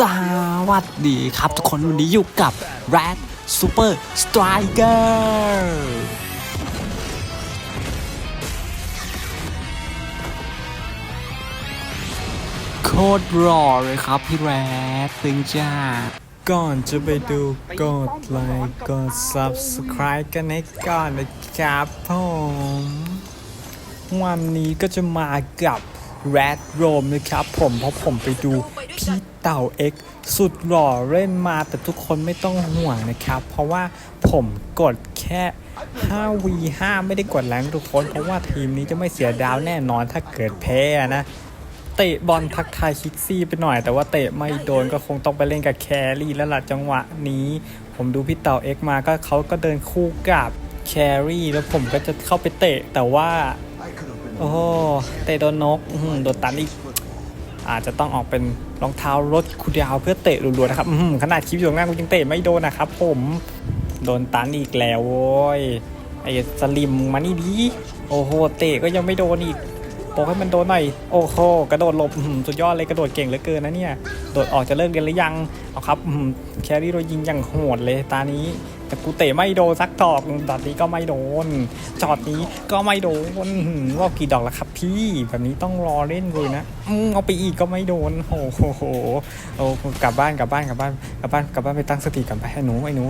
สวัสดีครับทุกคนวันนี้อยู่กับ Red Super Striker โคตรหล่อเลยครับพี่แรดตึงจ้า ก่อนจะไปดูกดไลค์กด Subscribe กันให้ก่อนนะครับผมวันนี้ก็จะมากับ Red Rome นะครับผมเพราะผมไปดู พี่เต่า X สุดหล่อเล่นมาแต่ทุกคนไม่ต้องห่วงนะครับ เพราะว่าผมกดแค่ 5v5 ไม่ได้กดแรงทุกคน เพราะว่าทีมนี้จะไม่เสียดาวแน่นอนถ้าเกิดแพ้นะเตะบอลทักทายคิกซี่ไปหน่อย แต่ว่าเตะไม่โดนก็คงต้องไปเล่นกับแครี่แล้วล่ะจังหวะนี้ ผมดูพี่เต่า X มาก็เขาก็เดินคู่กับแครี่แล้วผมก็จะเข้าไปเตะแต่ว่า โอ้เตะโดนนกโดนตันอีก อาจจะต้องออกเป็นรองเท้ารถคูดาวเพื่อเตะรัวๆนะครับขนาดคลิปอยู่ตรงหน้ากูยังเตะไม่โดนนะครับ ผมโดนตันอีกแล้วโว้ยไอ้สลิมมานี่ดีโอ้โหเตะก็ยังไม่โดนอีกโปกให้มันโดนหน่อยโอ้โหกระโดดหลบสุดยอดเลยกระโดดเก่งเหลือเกินนะเนี่ยโดดออกจะเลิกเรียนหรือยังเอาครับแครี่โดนยิงอย่างโหดเลยตานี้ แต่กูเตะไม่โดนสักดอกดอกนี้ก็ไม่โดน จอดนี้ก็ไม่โดนว่ากี่ดอกแล้วครับพี่แบบนี้ต้องรอเล่นเลยนะเอาไปอีกก็ไม่โดนโอ้โหโอ้กลับบ้านกลับบ้านกลับบ้านกลับบ้านกลับบ้านไปตั้งสติกันไปให้หนูไอ้หนู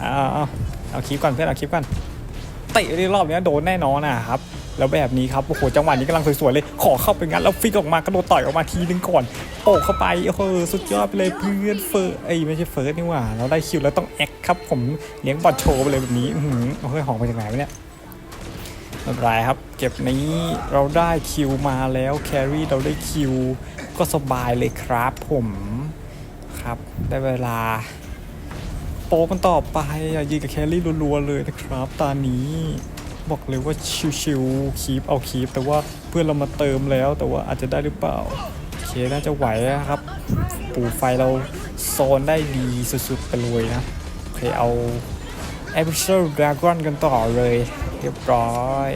เอาเอาเอาคลิปก่อนเพื่อนเอาคลิปก่อนเตะได้รอบนี้โดนแน่นอนนะครับ แล้วแบบนี้ครับโอ้โหจังหวะนี้กำลังสวยๆเลย ขอเข้าไปงั้นแล้วฟิกออกมากระโดดต่อยออกมาทีนึงก่อนโปกเข้าไปโอ้โหสุดยอดไปเลยเพื่อนเฟิร์สไอ้ไม่ใช่เฟิร์สนี่หว่า เราได้คิวแล้วต้องแอคครับ ผมเลี้ยงบอลโชว์ไปเลยแบบนี้อื้อหือโอ้ยหอมมาจากไหนวะเนี่ยไม่เป็นไรครับ เก็บนี้เราได้คิวมาแล้วแครี่เราได้คิวก็สบายเลยครับ ผมครับ ได้เวลา โปรกันต่อไปอยิงกับแครี่รัวๆเลยนะครับ ตอนนี้ บอกเลยว่าชิวๆคีปเอาคีปแต่ว่าเพื่อนเรามาเติมแล้วแต่ว่าอาจจะได้หรือเปล่าโอเคน่าจะไหวนะครับ ปูไฟเราโซนได้ดีสุดๆไปเลยนะโอเคเอา a b i s s a l Dragon กันต่อเลยเรียบร้อย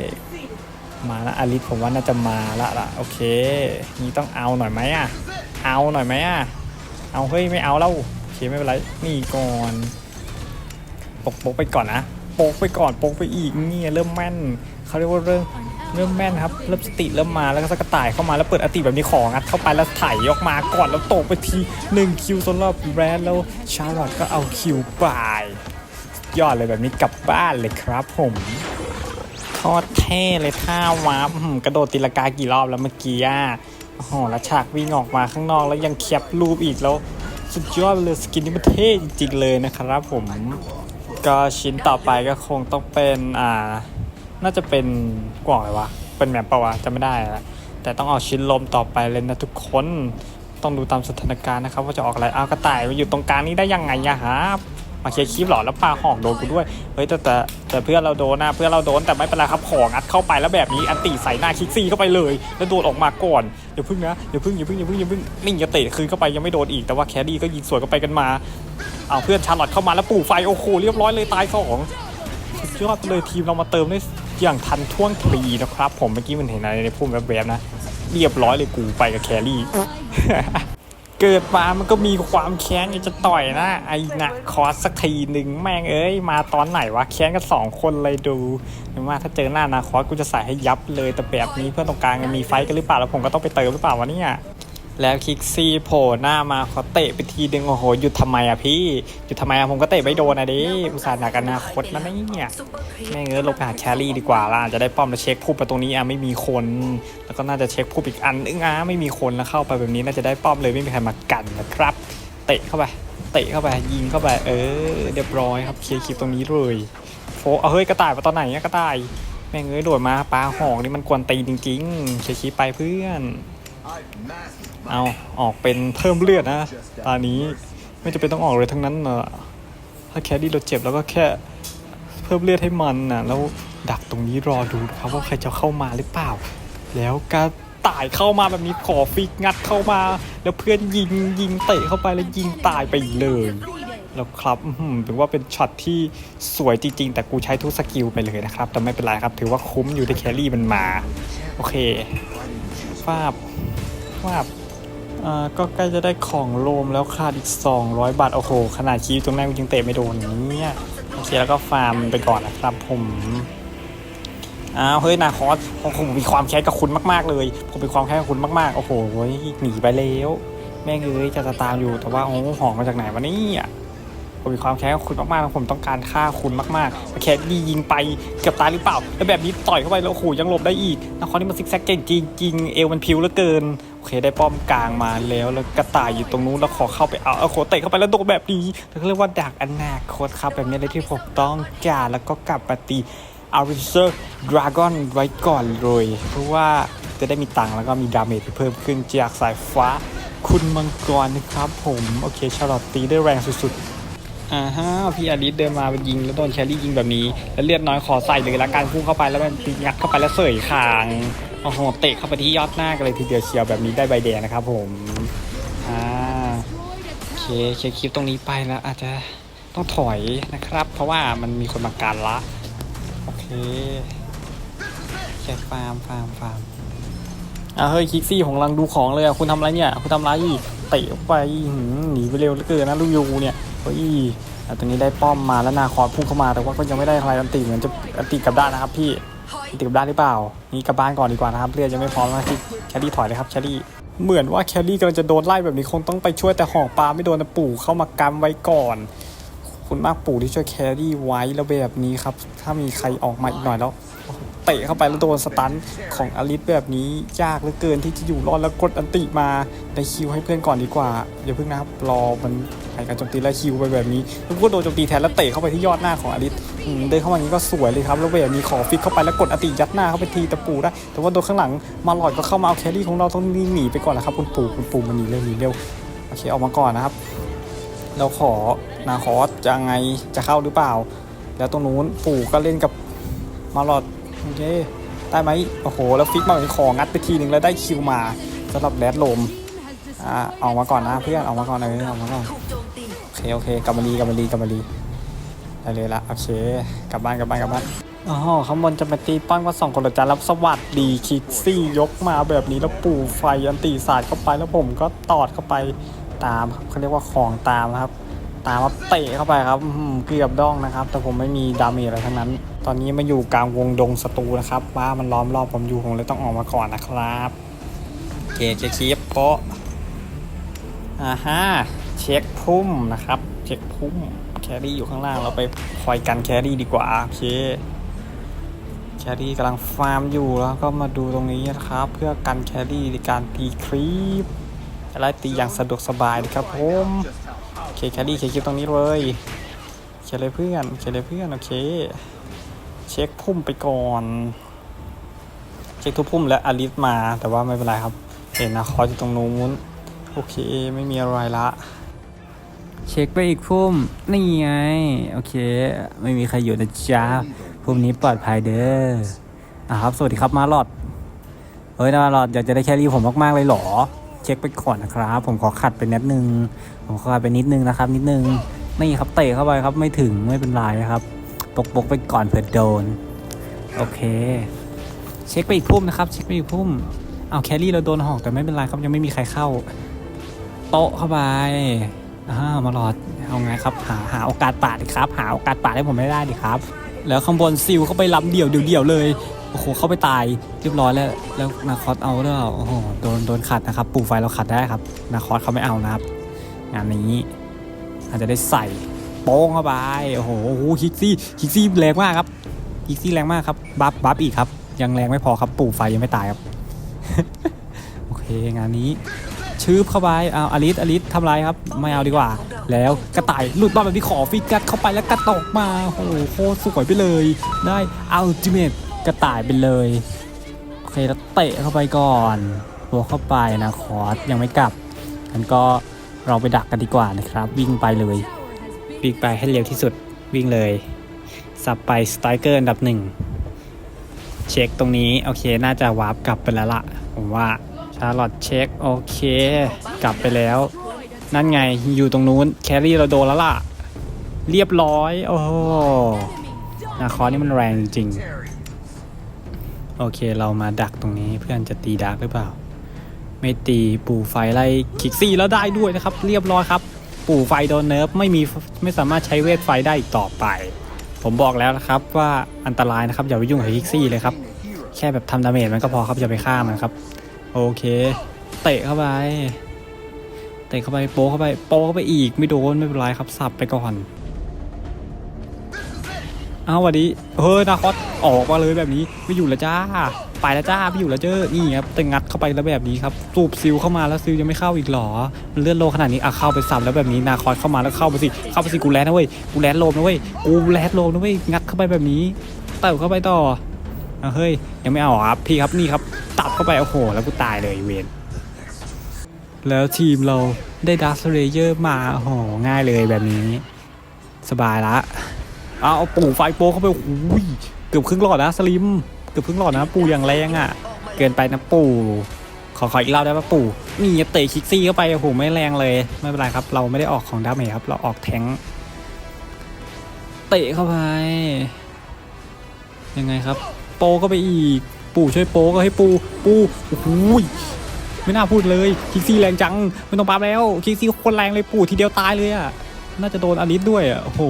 มาล้วอลิสผมว่าน่าจะมาละละโอเคนี่ต้องเอาหน่อยไหมอะเอาหน่อยไหมอะเอาเฮ้ยไม่เอาแล้วโอเคไม่เป็นไรนี่ก่อนปกปกไปก่อนนะ ปกไปก่อนโปกไปอีกเนี่ยเริ่มแม่นเขาเรียกว่าเริ่มเริ่มแม่นครับเริ่มสติเริ่มมาแล้วก็สกต่ายเข้ามาแล้วเปิดอติแบบนี้ของัดเข้าไปแล้วไถออกมาก่อนแล้วตกไปทีหนึ่งคิวสำหรับแบรนด์แล้วชาร์ลอตก็เอาคิวไปยอดเลยแบบนี้กลับบ้านเลยครับผมโคตรเท่เลยท่าวาร์ปกระโดดตีลงกากี่รอบแล้วเมื่อกี้อะโอ้โหแล้วฉากวิ่งออกมาข้างนอกแล้วยังแคปรูปอีกแล้ว สุดยอดเลยสกินนี้มันเท่จริงๆเลยนะครับผม ก็ชิ้นต่อไปก็คงต้องเป็นอ่า น่าจะเป็นกล่องอะไรวะ เป็นแมปปะวะจะไม่ได้ละแต่ต้องเอาชิ้นลมต่อไปเลยนะทุกคน ต้องดูตามสถานการณ์นะครับ ว่าจะออกอะไรเอากระต่ายมาอยู่ตรงกลางนี้ได้ยังไงยะครับ มาเคลียร์คลิปหรอแล้วปลาหอกโดนกูด้วยเฮ้ยแต่แต่แต่เพื่อนเราโดนนะเพื่อนเราโดนแต่ไม่เป็นไรครับของอัดเข้าไปแล้วแบบนี้อันตีใส่หน้าคิกซี่เข้าไปเลย แล้วโดนออกมาก่อนอย่าพึ่งนะอย่าพึ่งอย่าพึ่งอย่าพึ่งอย่าพึ่งนี่จะเตะคืนเข้าไปยังไม่โดนอีกแต่ว่าแคดดี้ก็ยิงสวนกันไปกันมาเอาเพื่อนชาร์ลอตเข้ามาแล้วปู่ไฟโอ้โหเรียบร้อยเลยตายสองสุดยอดเลยทีมเรามาเติมได้อย่างทันท่วงทีนะครับ ผมเมื่อกี้มันเห็นอะไรในพุ่มแบบๆนะ เรียบร้อยเลยกูไปกับแครี่ เกิดมามันก็มีความแค้นจะต่อยนะ ไอ้นะคอสสักทีหนึ่งแม่งเอ้ย มาตอนไหนวะแค้นกันสองคนเลยดูเห็นว่าถ้าเจอหน้านาคอสกูจะใส่ให้ยับเลยแต่แบบนี้เพื่อนตรงกลางมีไฟกันหรือเปล่าแล้วผมก็ต้องไปเติมหรือเปล่าวะเนี่ย แล้วคิกซี่โผล่หน้ามาขอเตะไปทีดึงโอ้โหหยุดทำไมอะพี่หยุดทำไมอะผมก็เตะไม่โดนอะดิอุตส่าห์หนักอนาคตนะเนี่ยแม่งเอ้ยลงไปหาแครี่ดีกว่าล่ะจะได้ป้อมแล้วเช็คพูดไปตรงนี้อะไม่มีคน แล้วก็น่าจะเช็คพูดอีกอันนึงอะไม่มีคนแล้วเข้าไปแบบนี้น่าจะได้ป้อมเลยไม่มีใครมากันนะครับ เตะเข้าไปเตะเข้าไปยิงเข้าไปเออเรียบร้อยครับเคลียร์คลิปตรงนี้เลยโฟเอาเฮ้ยกระต่ายมาตอนไหนอะกระต่ายแม่งเอ้ยโดดมาปลาหอกนี่มันกวนตีนจริงๆเคลียร์คลิปไปเพื่อน เอาออกเป็นเพิ่มเลือดนะตอนนี้ไม่จะเป็นต้องออกเลยทั้งนั้นเนอะถ้าแคดดี้เราเจ็บแล้วก็แค่เพิ่มเลือดให้มันนะแล้วดักตรงนี้รอดูนะครับว่าใครจะเข้ามาหรือเปล่า แล้วก็ตายเข้ามาแบบนี้ขอฟิกงัดเข้ามา แล้วเพื่อนยิงยิงเตะเข้าไปแล้วยิงตายไปเลยแล้วครับถือว่าเป็นช็อตที่สวยจริง ๆ แต่กูใช้ทุกสกิลไปเลยนะครับ แต่ไม่เป็นไรครับ ถือว่าคุ้มอยู่ที่แครี่มันมา โอเคฟาบ ฟาบอ่าก็ใกล้จะได้ของโลมแล้วขาดอีก 200 บาท โอ้โห ขนาดคีตรงแรกกูยังเตะไม่โดนเนี่ยโอเคแล้วก็ฟาร์มไปก่อนนะครับผมอ้าวเฮ้ยนาคอสผมมีความแค้นกับคุณมาก ๆ เลย ผมมีความแค้นกับคุณมากๆ โอ้โหหนีไปแล้วแม่งเอ้ยจะตามอยู่แต่ว่าโอ้หหองมาจากไหนวะเนี่ยผมมีความแค้นกับคุณมากๆแล้วผมต้องการฆ่าคุณมากๆแค่ดียิงไปเกือบตายหรือเปล่า แล้วแบบนี้ต่อยเข้าไปแล้วโอ้โหยังหลบได้อีกนาคอสนี่มันซิกแซกเก่งจริงๆเอวมันพิวเหลือเกิน เคได้ป้อมกลางมาแล้วแล้วกระต่ายอยู่ตรงนู้นแล้วขอเข้าไปเอาเอาโขเตะเข้าไปแล้วโดนแบบนี้แล้วก็เรียกว่าดักอนาคตครับแบบนี้เลยที่ผมต้องการแล้วก็กลับมาตีอาริเซอร์ดราก้อนไว้ก่อนเลยเพราะว่าจะได้มีตังค์แล้วก็มีดาเมจที่เพิ่มขึ้นจากสายฟ้าคุณมังกรนะครับผม โอเคชาร์ลอตตีได้แรงสุดๆอ่าฮะพี่อาริสเดินมาไปยิงแล้วโดนแครี่ยิงแบบนี้ แล้วเลือดน้อยขอใส่เลยละกันพุ่งเข้าไปแล้วมันตียัดเข้าไปแล้วเสยคาง โอ้โหเตะเข้าไปที่ยอดหน้ากันเลยทีเดียวเชียวแบบนี้ได้ใบแดงนะครับผมอ่าโอเคเคลียร์คลิปตรงนี้ไปแล้ว อาจจะต้องถอยนะครับ เพราะว่ามันมีคนมาการละโอเคแค่ฟาร์มฟาร์มฟาร์มอ่าเฮ้ยคิกซี่ของลังดูของเลยอะคุณทำอะไรเนี่ยคุณทำอะไรเตะออกไปหืมหนีไปเร็วเหลือเกินนะลูกยูเนี่ยเฮ้ยอะตรงนี้ได้ป้อมมาแล้วนาคอพุ่งเข้ามาแต่ว่าก็ยังไม่ได้อะไรอันติเหมือนจะอันติกลับด้านนะครับพี่ ติดกับด้านหรือเปล่า นี่กลับบ้านก่อนดีกว่านะครับ เลือดยังไม่พร้อมนะที่แคดดี้ถอยเลยครับแคดดี้เหมือนว่าแคดดี้กำลังจะโดนไล่แบบนี้คงต้องไปช่วยแต่หอกปลาไม่โดนนะปู่เข้ามากำไว้ก่อนคุณมากปู่ที่ช่วยแคดดี้ไว้แล้วแบบนี้ครับ ถ้ามีใครออกมาอีกหน่อยแล้วเตะเข้าไปแล้วโดนสตันของอลิสแบบนี้ยากเหลือเกินที่จะอยู่รอดแล้วกดอันติมาได้คิวให้เพื่อนก่อนดีกว่าอย่าเพิ่งนะครับรอมันไปการโจมตีแล้วคิวไปแบบนี้แล้วก็โดนโจมตีแทนแล้วเตะเข้าไปที่ยอดหน้าของอลิส เดินเข้ามาอย่างนี้ก็สวยเลยครับแล้วแบบนี้ขอฟิกเข้าไปแล้วกดอติยัดหน้าเข้าไปทีตะปูได้ แต่ว่าโดนข้างหลังมาหลอดก็เข้ามาเอาแครี่ของเราต้องหนีไปก่อนนะครับคุณปู่คุณปู่มันหนีเร็วหนีเร็วโอเคออกมาก่อนนะครับ เราขอนาคอสจะไงจะเข้าหรือเปล่า แล้วตรงนู้นปู่ก็เล่นกับมาหลอดโอเคได้ไหมโอ้โห แล้วฟิกมาเป็นของงัดไปทีหนึ่งแล้วได้คิวมาสำหรับแดดลมอ่าออกมาก่อนนะเพื่อนออกมาก่อนเลยออกมาก่อนโอเคโอเคกลับมารีกลับมารีกลับมารี ได้เลยละโอเค กลับบ้านกลับบ้านกลับบ้านอ๋อข้างบนจะมาตีป้อนว่าสองคนเหรอจะรับสวัสดีคิกซี่ยกมาแบบนี้แล้วปู่ไฟอันตีสาดเข้าไปแล้วผมก็ตอดเข้าไปตามครับเขาเรียกว่าของตามนะครับ ตามมาเตะเข้าไปครับเกือบด้องนะครับ แต่ผมไม่มีดาเมจอะไรทั้งนั้น ตอนนี้มาอยู่กลางวงดงศัตรูนะครับว่ามันล้อมรอบผมอยู่ผมเลยต้องออกมาก่อนนะครับโอเคเช็คคลิปโปะอ่าฮะเช็คพุ่มนะครับ เช็คพุ่ม ครี่อยู่ข้างล่าง เราไปคอยกันแครี่ดีกว่า โอเค แครี่กำลังฟาร์มอยู่แล้วก็มาดูตรงนี้นะครับ เพื่อกันแครี่ในการตีครีปจะไล่ตีอย่างสะดวกสบายนะครับผมโอเคแคดดี้เคลียร์คลิปตรงนี้เลยเคลียร์เลยเพื่อนเคลียร์เลยเพื่อนโอเค เช็คพุ่มไปก่อน เช็คทุกพุ่มและอลิสมาแต่ว่าไม่เป็นไรครับ เห็นนะคออยู่ตรงนู้นโอเคไม่มีอะไรละ เช็คไปอีกพุ่มนี่ไง โอเค ไม่มีใครอยู่นะจ๊ะพุ่มนี้ปลอดภัยเด้ออะครับ สวัสดีครับมาหลอดเฮ้ยมาหลอดอยากจะได้แครี่ผมมากๆเลยหรอ เช็คไปก่อนนะครับ ผมขอขัดไปนิดนึง ผมขอขัดไปนิดนึงนะครับ นิดนึงนี่ครับเตะเข้าไปครับไม่ถึงไม่เป็นไรครับปกปกไปก่อนเผื่อโดน โอเค เช็คไปอีกพุ่มนะครับ เช็คไปอีกพุ่มเอาแครี่เราโดนหอกแต่ไม่เป็นไรครับยังไม่มีใครเข้า โต๊ะเข้าไป อามาหลอดเอาไงครับ หาหาโอกาสปาดดิครับ หาโอกาสปาดให้ผมไม่ได้ดิครับ แล้วข้างบนซิลเข้าไปลำเดี่ยวเดี่ยวเลยโอ้โหเข้าไปตายเรียบร้อยแล้วแล้วนาคอสเอาแล้วยโอ้โหโดนโดนขัดนะครับ ปู่ไฟเราขัดได้ครับนาคอสเขาไม่เอานะครับ งานนี้อาจจะได้ใส่โป้งเข้าไปโอ้โหโอ้โหคิกซี่คิกซี่แรงมากครับคิกซี่แรงมากครับบัฟบัฟอีกครับ ยังแรงไม่พอครับปู่ไฟยังไม่ตายครับโอเคงานนี้ ชืบเข้าไปเอาอลิสอลิสทำไรครับ ไม่เอาดีกว่า แล้วกระต่ายหลุดมาแบบนี้ขอฟิกกัดเข้าไปแล้วกระตกมาโอ้โหโคตรสวยไปเลย ได้อัลติเมทกระต่ายไปเลยโอเคแล้วเตะเข้าไปก่อนตัวเข้าไปนะคอร์สยังไม่กลับงั้นก็เราไปดักกันดีกว่านะครับ วิ่งไปเลยวิ่งไปให้เร็วที่สุดวิ่งเลยสับไปสไตรเกอร์อันดับหนึ่งเช็คตรงนี้ โอเค น่าจะวาร์ปกลับไปแล้วล่ะผมว่า ชาร์ลอตเช็คโอเค กลับไปแล้ว นั่นไงอยู่ตรงนู้นแครี่เราโดนแล้วล่ะ เรียบร้อย โอ้โหนาคอนี่มันแรงจริง โอเคเรามาดักตรงนี้เพื่อนจะตีดาร์กหรือเปล่า ไม่ตีปู่ไฟไล่คิกซี่แล้วได้ด้วยนะครับ เรียบร้อยครับ ปู่ไฟโดนเนิร์ฟไม่มีไม่สามารถใช้เวทไฟได้อีกต่อไป ผมบอกแล้วนะครับว่าอันตรายนะครับอย่าไปยุ่งกับคิกซี่เลยครับ แค่แบบทำดาเมจมันก็พอครับอย่าไปฆ่ามันครับ โอเค เตะเข้าไป เตะเข้าไปโป๊เข้าไปโป๊เข้าไปอีกไม่โดนไม่เป็นไรครับสับไปก่อนเอาวันนี้เฮ้ยนาคอสออกมาเลยแบบนี้ไม่อยู่แล้วจ้า ไปแล้วจ้าไม่อยู่แล้วเจ้อนี่ครับแต่งัดเข้าไปแล้วแบบนี้ครับสูบซิลเข้ามาแล้วซิลยังไม่เข้าอีกหรอมันเลื่อนโลขนาดนี้อะเข้าไปสับแล้วแบบนี้นาคอสเข้ามาแล้วเข้าไปสิเข้าไปสิกูแลนนะเว้ยกูแลนโลมนะเว้ยกูแลนโลมนะเว้ยงัดเข้าไปแบบนี้เติบเข้าไปต่ออะเฮ้ยยังไม่เอาเหรอครับพี่ครับนี่ครับ ตัดเข้าไป โอ้โห แล้วกูตายเลยเวนแล้วทีมเราได้ดัสเลเยอร์มาโอ้โหง่ายเลยแบบนี้ สบายละเอาเอาปู่ไฟโปเข้าไปโอ้ยเกือบครึ่งหลอดนะสลิมเกือบครึ่งหลอดนะปู่อย่างแรงอะ เกินไปนะปู่ขอขออีกรอบได้ปะปู่นี่เตะคิกซี่เข้าไปโอ้โหไม่แรงเลย ไม่เป็นไรครับ เราไม่ได้ออกของดาเมจครับ เราออกแทงเตะเข้าไป ยังไงครับ โปเข้าไปอีก ปู่ช่วยโป้ก็ให้ปู่ปู่โอ้โหยไม่น่าพูดเลยคิกซี่แรงจังไม่ต้องปั๊บแล้วคิกซี่คนแรงเลยปู่ทีเดียวตายเลยอะน่าจะโดนอลิสด้วยอะโอ้โห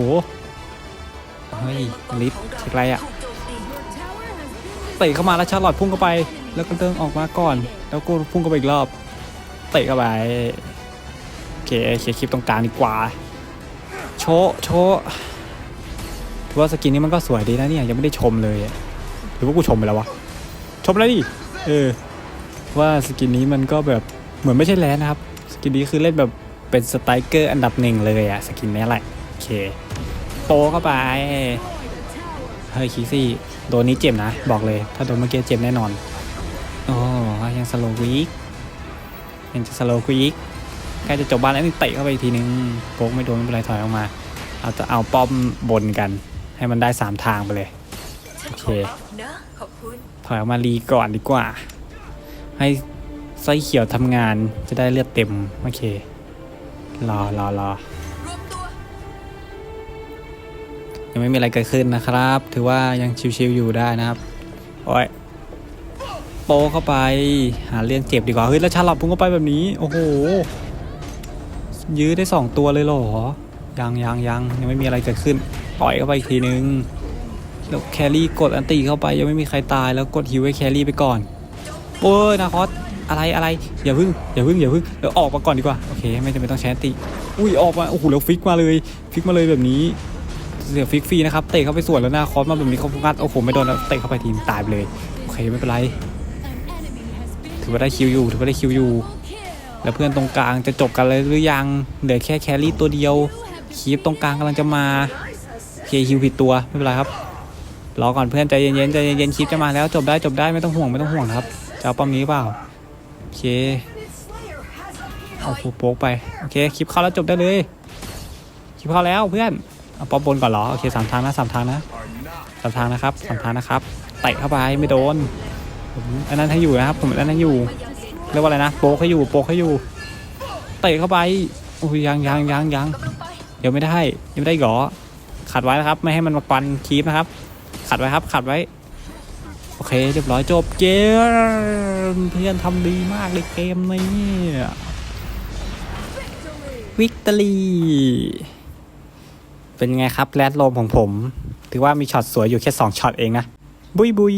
เฮ้ยลิฟต์เช็คไรอะเตะเข้ามาแล้วชาร์ลอตพุ่งเข้าไป แล้วก็เดินออกมาก่อน แล้วก็พุ่งเข้าไปอีกรอบเตะเข้าไปโอเคเคลียร์คลิปตรงกลางดีกว่า โชว์โชว์ถือว่าสกินนี้มันก็สวยดีนะเนี่ยยังไม่ได้ชมเลยหรือว่ากูชมไปแล้ววะ ชมแล้วดิเออว่าสกินนี้มันก็แบบเหมือนไม่ใช่แลนนะครับ สกินนี้คือเล่นแบบเป็นสไตรเกอร์อันดับหนึ่งเลยอะสกินนี้แหละโอเคโปเข้าไปเฮ้ยคิซี่โดนนี้เจ็บนะ บอกเลย ถ้าโดนเมื่อกี้เจ็บแน่นอน โอ้ยังสโลว์วีกยังจะสโลว์วีกใกล้จะจบบ้านแล้วนี่เตะเข้าไปอีกทีนึงโป๊กไม่โดนไม่เป็นไรถอยออกมา เราจะเอาป้อมบนกัน ให้มันได้สามทางไปเลย โอเค ถอยออกมารีก่อนดีกว่า ให้ไส้เขียวทำงานจะได้เลือดเต็ม โอเค รอรอรอยังไม่มีอะไรเกิดขึ้นนะครับ ถือว่ายังชิวๆอยู่ได้นะครับ โอ้ยโปเข้าไป หาเรื่องเจ็บดีกว่า เฮ้ย แล้วชาลอตพุ่งเข้าไปแบบนี้ โอ้โห ยื้อได้สองตัวเลยเหรอ ยังยังยังยังไม่มีอะไรเกิดขึ้น ปล่อยเข้าไปอีกทีนึง แล้วแครี่กดอันตีเข้าไปยังไม่มีใครตายแล้วกดฮิวให้แครี่ไปก่อนโอ้ยนาคอสอะไรอะไรอย่าพึ่งอย่าพึ่งอย่าพึ่งเดี๋ยวออกมาก่อนดีกว่าโอเคไม่จำเป็นต้องใช้ติอุ้ยออกมาโอ้โหแล้วฟิกมาเลยฟิกมาเลยแบบนี้เสียฟิกฟรีนะครับเตะเข้าไปสวนแล้วหน้าคอสมาแบบนี้เขางัดโอ้โหไม่โดนแล้วเตะเข้าไปทีมตายไปเลยโอเคไม่เป็นไรถือว่าได้คิวอยู่ถือว่าได้คิวอยู่ แล้วเพื่อนตรงกลางจะจบกันเลยหรือยังเหลือแค่แครี่ตัวเดียวคีปตรงกลางกำลังจะมาเคฮิวผิดตัวไม่เป็นไรครับ รอก่อนเพื่อนใจเย็นๆใจเย็นๆคีปจะมาแล้วจบได้จบได้ไม่ต้องห่วงไม่ต้องห่วงครับจะเอาป้อมนี้เปล่าโอเคเอาฟูโป๊กไปโอเคคลิปเข้าแล้วจบได้เลยคลิปเข้าแล้วเพื่อนเอาป้อมบนก่อนเหรอโอเคสามทางนะสามทางนะสามทางนะครับสามทางนะครับเตะเข้าไปไม่โดนผมอันนั้นให้อยู่นะครับผมอันนั้นให้อยู่เรียกว่าอะไรนะโป๊กให้อยู่โป๊กให้อยู่เตะเข้าไปโอ้ยยังยังยังยังเดี๋ยวไม่ได้ยังไม่ได้หรอขัดไว้นะครับ ไม่ให้มันมาปันคีปนะครับ ขัดไว้ครับ ขัดไว้ โอเค เรียบร้อยจบเกมเพื่อนทำดีมากเลยเกมนี้วิกตอรี่เป็นไงครับแรดโลมของผม ถือว่ามีช็อตสวยอยู่แค่ 2ช็อตเองนะ บุยบุย